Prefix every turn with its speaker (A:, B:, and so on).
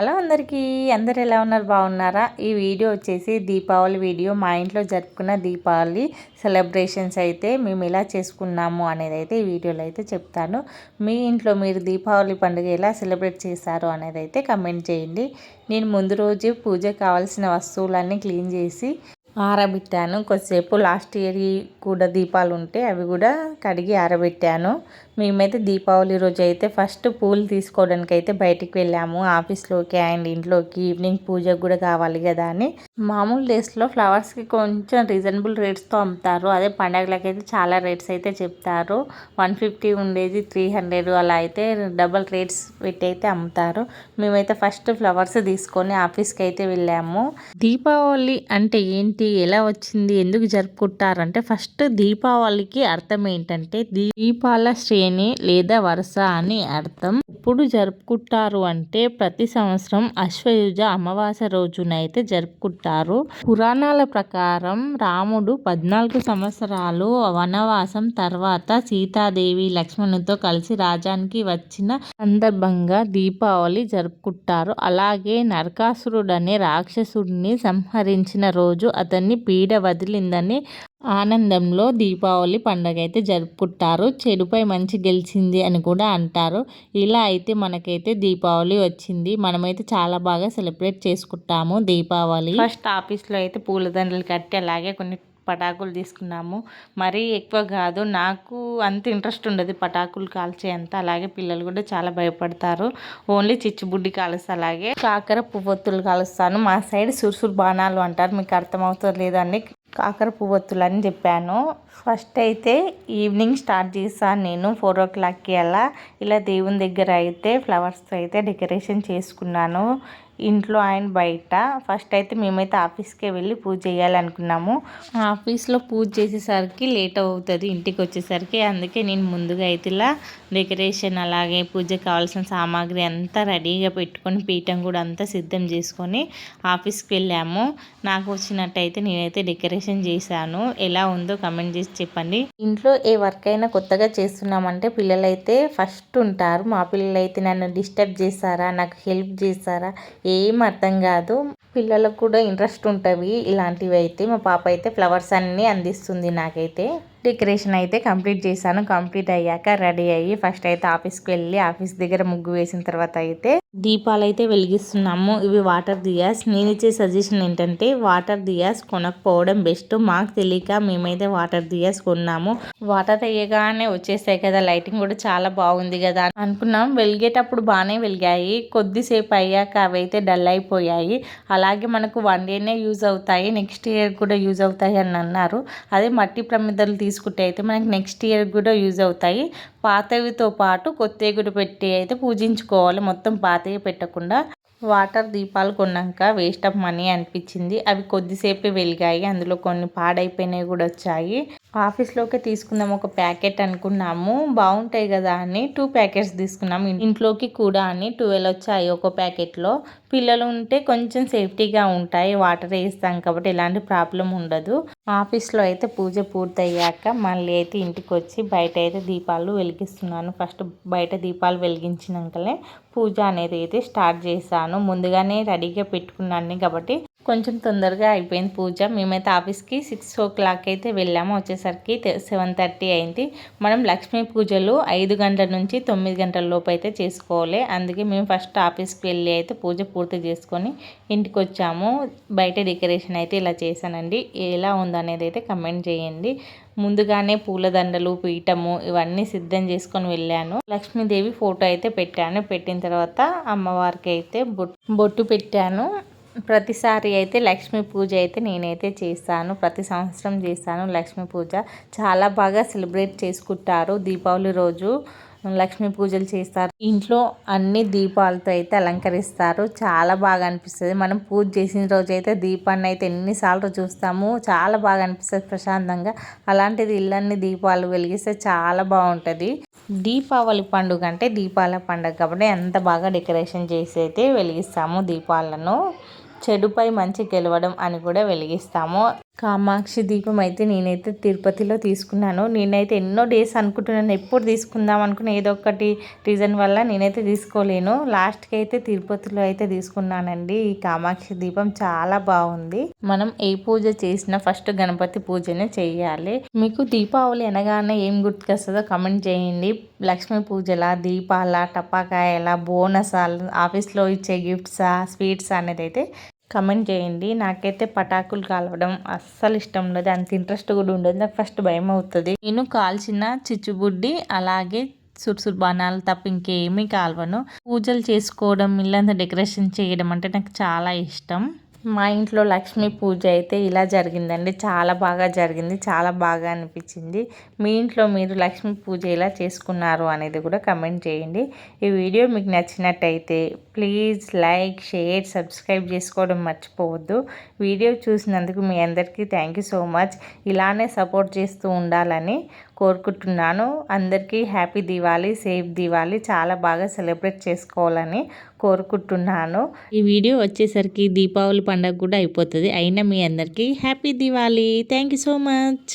A: Hello అందరికీ అందరు ఎలా ఉన్నారు? బాగున్నారా? ఈ వీడియో వచ్చేసి దీపావళి వీడియో. మా ఇంట్లో జరుపుకున్న దీపావళి సెలబ్రేషన్స్ అయితే మేము ఎలా చేసుకున్నాము అనేది అయితే ఈ వీడియోలో అయితే చెప్తాను. మీ ఇంట్లో మీరు దీపావళి పండుగ ఎలా సెలబ్రేట్ చేశారు అనేది అయితే కమెంట్ చేయండి. నేను ముందు రోజు పూజ కావాల్సిన వస్తువులన్నీ క్లీన్ చేసి ఆరబెట్టాను. కొద్దిసేపు లాస్ట్ ఇయర్ కూడా దీపాలు ఉంటే అవి కూడా కడిగి ఆరబెట్టాను. మేమైతే దీపావళి రోజు అయితే ఫస్ట్ పూలు తీసుకోవడానికి అయితే బయటికి వెళ్ళాము. ఆఫీస్లోకి అండ్ ఇంట్లోకి ఈవినింగ్ పూజకు కూడా కావాలి కదా అని. మామూలు డేస్లో ఫ్లవర్స్కి కొంచెం రీజనబుల్ రేట్స్తో అమ్ముతారు. అదే పండగలకైతే చాలా రేట్స్ అయితే చెప్తారు. వన్ ఫిఫ్టీ ఉండేది త్రీ హండ్రెడ్ అలా అయితే డబల్ రేట్స్ పెట్టి అయితే అమ్ముతారు. మేమైతే ఫస్ట్ ఫ్లవర్స్ తీసుకొని ఆఫీస్కి అయితే వెళ్ళాము. దీపావళి అంటే ఏంటి? ఎలా వచ్చింది ఎందుకు జరుపుకుంటారంటే ఫస్ట్ దీపావళికి అర్థం ఏంటంటే దీపాల శ్రేణి లేదా వరుస అని అర్థం. ఎప్పుడు జరుపుకుంటారు అంటే ప్రతి సంవత్సరం అశ్వయుజ అమావాస్య రోజునైతే జరుపుకుంటారు. పురాణాల ప్రకారం రాముడు పద్నాలుగు సంవత్సరాలు వనవాసం తర్వాత సీతాదేవి లక్ష్మణుతో కలిసి రాజానికి వచ్చిన సందర్భంగా దీపావళి జరుపుకుంటారు. అలాగే నరకాసురుడనే రాక్షసుడిని సంహరించిన రోజు అతన్ని పీడ వదిలిందని ఆనందంలో దీపావళి పండగ అయితే జరుపుకుంటారు. చెడుపై మంచి గెలిచింది అని కూడా అంటారు. ఇలా అయితే మనకైతే దీపావళి వచ్చింది. మనమైతే చాలా బాగా సెలబ్రేట్ చేసుకుంటాము దీపావళి. ఫస్ట్ ఆఫీస్లో అయితే పూలదండలు కట్టి అలాగే కొన్ని పటాకులు తీసుకున్నాము. మరీ ఎక్కువ కాదు నాకు అంత ఇంట్రెస్ట్ ఉండదు పటాకులు కాల్చే అంత అలాగే పిల్లలు కూడా చాలా భయపడతారు. ఓన్లీ చిచ్చుబుడ్డి కాలుస్తా అలాగే. కాకర పువ్వొత్తులు కాలుస్తాను. మా సైడ్ సురుసురు బాణాలు అంటారు. మీకు అర్థమవుతుంది లేదండి కాకర పువ్వొత్తులు అని చెప్పాను. ఫస్ట్ అయితే ఈవినింగ్ స్టార్ట్ చేశాను నేను ఫోర్ ఓ క్లాక్కి అలా. ఇలా దేవుని దగ్గర అయితే ఫ్లవర్స్తో అయితే డెకరేషన్ చేసుకున్నాను. ఇంట్లో ఆయన బయట. ఫస్ట్ అయితే మేమైతే ఆఫీస్కే వెళ్ళి పూజ చేయాలనుకున్నాము. ఆఫీస్లో పూజ చేసేసరికి లేట్ అవుతుంది ఇంటికి వచ్చేసరికి అందుకే నేను ముందుగా అయితే ఇలా డెకరేషన్ అలాగే పూజకి కావాల్సిన సామాగ్రి అంతా రెడీగా పెట్టుకొని పీఠం కూడా అంతా సిద్ధం చేసుకొని ఆఫీస్కి వెళ్ళాము. నాకు వచ్చినట్టయితే నేనైతే డెకరేషన్ చేశాను. ఎలా ఉందో కమెంట్ చేసి చెప్పండి. ఇంట్లో ఏ వర్క్ అయినా కొత్తగా చేస్తున్నామంటే పిల్లలైతే ఫస్ట్ ఉంటారు. మా పిల్లలైతే నన్ను డిస్టర్బ్ చేస్తారా? నాకు హెల్ప్ చేస్తారా? ఏం అర్థం కాదు. పిల్లలకు కూడా ఇంట్రెస్ట్ ఉంటుంది. ఇలాంటివి అయితే మా పాప అయితే ఫ్లవర్స్ అన్నీ అందిస్తుంది నాకైతే. డెకరేషన్ అయితే కంప్లీట్ చేశాను. కంప్లీట్ అయ్యాక రెడీ అయ్యి ఫస్ట్ అయితే ఆఫీస్కి వెళ్ళి ఆఫీస్ దగ్గర ముగ్గు వేసిన తర్వాత అయితే దీపాలు అయితే వెలిగిస్తున్నాము. ఇవి వాటర్ దియాస్. నేను ఇచ్చే సజెషన్ ఏంటంటే వాటర్ దియాస్ కొనకపోవడం బెస్ట్. మాకు తెలియక మేమైతే వాటర్ దియాస్ కొన్నాము. వాటర్ అయ్యగానే వచ్చేసాయి కదా. లైటింగ్ కూడా చాలా బాగుంది కదా అనుకున్నాం. వెలిగేటప్పుడు బాగానే వెలిగాయి. కొద్దిసేపు అయ్యాక అవి అయితే డల్ అయిపోయాయి. అలాగే మనకు వన్ డేనే యూజ్ అవుతాయి. నెక్స్ట్ ఇయర్ కూడా యూజ్ అవుతాయి అని అన్నారు. అదే మట్టి ప్రమిదలు తీసుకుంటే అయితే మనకి నెక్స్ట్ ఇయర్ కూడా యూజ్ అవుతాయి. పాతవితో పాటు కొత్తవి కూడా పెట్టి అయితే పూజించుకోవాలి. మొత్తం పాతవి పెట్టకుండా వాటర్ దీపాలు కొన్నాక వేస్ట్ ఆఫ్ మనీ అనిపించింది. అవి కొద్దిసేపే వెలిగాయి. అందులో కొన్ని పాడైపోయినవి కూడా వచ్చాయి. ఆఫీస్లోకి తీసుకుందాం ఒక ప్యాకెట్ అనుకున్నాము. బాగుంటాయి కదా అని టూ ప్యాకెట్స్ తీసుకున్నాము ఇంట్లోకి కూడా అని ట్వెల్వ్ వచ్చాయి ఒక ప్యాకెట్లో. పిల్లలు ఉంటే కొంచెం సేఫ్టీగా ఉంటాయి. వాటర్ వేస్తాం కాబట్టి ఎలాంటి ప్రాబ్లం ఉండదు. ఆఫీస్లో అయితే పూజ పూర్తయ్యాక మళ్ళీ అయితే ఇంటికి వచ్చి బయట అయితే దీపాలు వెలిగిస్తున్నాను. ఫస్ట్ బయట దీపాలు వెలిగించినాకనే పూజ అనేది అయితే స్టార్ట్ చేశాను. ముందుగానే రెడీగా పెట్టుకున్నాను కాబట్టి కొంచెం తొందరగా అయిపోయింది పూజ. మేమైతే ఆఫీస్కి సిక్స్ ఓ క్లాక్ అయితే వెళ్ళాము. వచ్చేసరికి సెవెన్ థర్టీ అయింది. మనం లక్ష్మీ పూజలు ఐదు గంటల నుంచి తొమ్మిది గంటల లోపు అయితే చేసుకోవాలి. అందుకే మేము ఫస్ట్ ఆఫీస్కి వెళ్ళి అయితే పూజ పూర్తి చేసుకొని ఇంటికి వచ్చాము. బయట డెకరేషన్ అయితే ఇలా చేశానండి. ఎలా ఉందనేది అయితే కమెంట్ చేయండి. ముందుగానే పూలదండలు పీఠము ఇవన్నీ సిద్ధం చేసుకొని వెళ్ళాను. లక్ష్మీదేవి ఫోటో అయితే పెట్టాను. పెట్టిన తర్వాత అమ్మవారికి అయితే బొట్టు పెట్టాను. ప్రతిసారి అయితే లక్ష్మీ పూజ అయితే నేనైతే చేస్తాను. ప్రతి సంవత్సరం చేస్తాను లక్ష్మీ పూజ. చాలా బాగా సెలబ్రేట్ చేసుకుంటారు దీపావళి రోజు. లక్ష్మీ పూజలు చేస్తారు. ఇంట్లో అన్ని దీపాలతో అయితే అలంకరిస్తారు. చాలా బాగా అనిపిస్తుంది. మనం పూజ చేసిన రోజు అయితే దీపాన్ని అయితే ఎన్నిసార్లు చూస్తాము. చాలా బాగా అనిపిస్తుంది ప్రశాంతంగా. అలాంటిది ఇళ్ళన్ని దీపాలు వెలిగిస్తే చాలా బాగుంటుంది. దీపావళి పండుగ అంటే దీపాల పండుగ కాబట్టి ఎంత బాగా డెకరేషన్ చేసి అయితే వెలిగిస్తాము దీపాలను. చెడుపై మంచి గెలవడం అని కూడా వెలిగిస్తాము. కామాక్షి దీపం అయితే నేనైతే తిరుపతిలో తీసుకున్నాను. నేనైతే ఎన్నో డేస్ అనుకుంటున్నాను. ఎప్పుడు తీసుకుందాం అనుకున్న ఏదో ఒకటి రీజన్ వల్ల నేనైతే తీసుకోలేను. లాస్ట్కి అయితే తిరుపతిలో అయితే తీసుకున్నానండి. ఈ కామాక్షి దీపం చాలా బాగుంది. మనం ఏ పూజ చేసినా ఫస్ట్ గణపతి పూజనే చేయాలి. మీకు దీపావళి అనగానే ఏం గుర్తుకొస్తుందో కమెంట్ చేయండి. లక్ష్మీ పూజల దీపాల టపాకాయల బోనసాలు ఆఫీస్లో ఇచ్చే గిఫ్ట్సా స్వీట్స్ అనేది అయితే కమెంట్ చేయండి. నాకైతే పటాకులు కాలవడం అస్సలు ఇష్టం ఉండదు. అంత ఇంట్రెస్ట్ కూడా ఉండదు. నాకు ఫస్ట్ భయం అవుతుంది. నేను కాల్చిన చిచ్చుబుడ్డి అలాగే సుర్సుర్ బాణాలు తప్ప ఇంకేమీ కాల్వను. పూజలు చేసుకోవడం ఇల్లంతా డెకరేషన్ చేయడం అంటే నాకు చాలా ఇష్టం. మా ఇంట్లో లక్ష్మీ పూజ అయితే ఇలా జరిగిందండి. చాలా బాగా జరిగింది. చాలా బాగా అనిపించింది. మీ ఇంట్లో మీరు లక్ష్మీ పూజ ఎలా చేసుకున్నారు అనేది కూడా కమెంట్ చేయండి. ఈ వీడియో మీకు నచ్చినట్టయితే ప్లీజ్ లైక్ షేర్ సబ్స్క్రైబ్ చేసుకోవడం మర్చిపోవద్దు. వీడియో చూసినందుకు మీ అందరికీ థ్యాంక్ యూ సో మచ్ ఇలానే సపోర్ట్ చేస్తూ ఉండాలని కోరుకుంటున్నాను. అందరికీ హ్యాపీ దివాళీ సేఫ్ దివాళీ చాలా బాగా సెలబ్రేట్ చేసుకోవాలని కోరుకుంటున్నాను. ఈ వీడియో వచ్చేసరికి దీపావళి పండుగ కూడా అయిపోతుంది. అయినా మీ అందరికీ happy Diwali. Thank you so much.